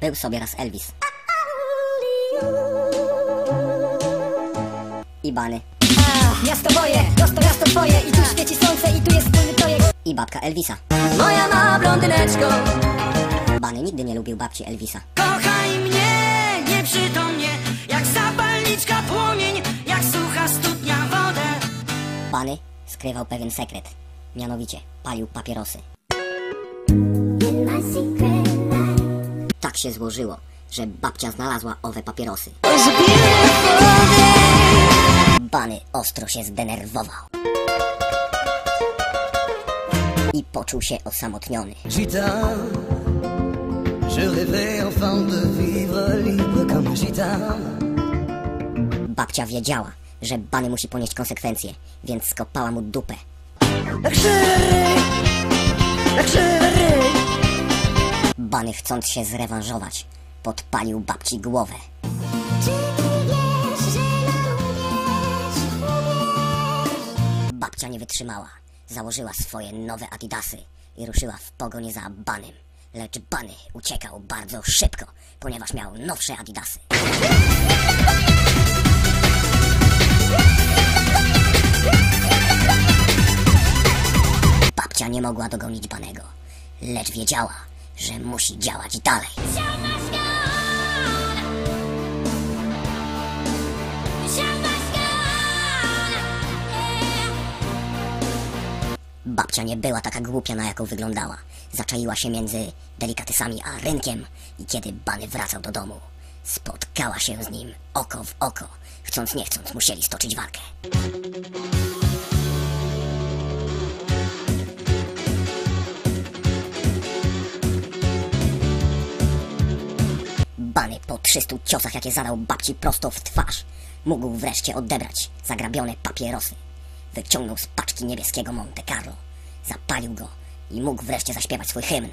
Był sobie raz Elvis. I bany. Miasto moje, prosto miasto twoje I tu świeci słońce i tu jest wspólny projekt I babka Elvisa. Moja mała blondyneczko Bany nigdy nie lubił babci Elvisa. Kochaj mnie nieprzytomnie, jak zapalniczka płomień, jak sucha studnia wodę. Bany skrywał pewien sekret. Mianowicie palił papierosy. Tak się złożyło, że babcia znalazła owe papierosy. Bany ostro się zdenerwował. I poczuł się osamotniony. Babcia wiedziała, że Bany musi ponieść konsekwencje, więc skopała mu dupę. Bany chcąc się zrewanżować, podpalił babci głowę. Babcia nie wytrzymała. Założyła swoje nowe adidasy i ruszyła w pogoni za Banym. Lecz Bany uciekał bardzo szybko, ponieważ miał nowsze adidasy. Babcia nie mogła dogonić Banego, lecz wiedziała, że musi działać dalej. Babcia nie była taka głupia, na jaką wyglądała. Zaczaiła się między delikatesami a rynkiem i kiedy Bany wracał do domu, spotkała się z nim oko w oko. Chcąc nie chcąc musieli stoczyć walkę. Po 300 ciosach, jakie zadał babci prosto w twarz, mógł wreszcie odebrać zagrabione papierosy. Wyciągnął z paczki niebieskiego Monte Carlo, zapalił go i mógł wreszcie zaśpiewać swój hymn.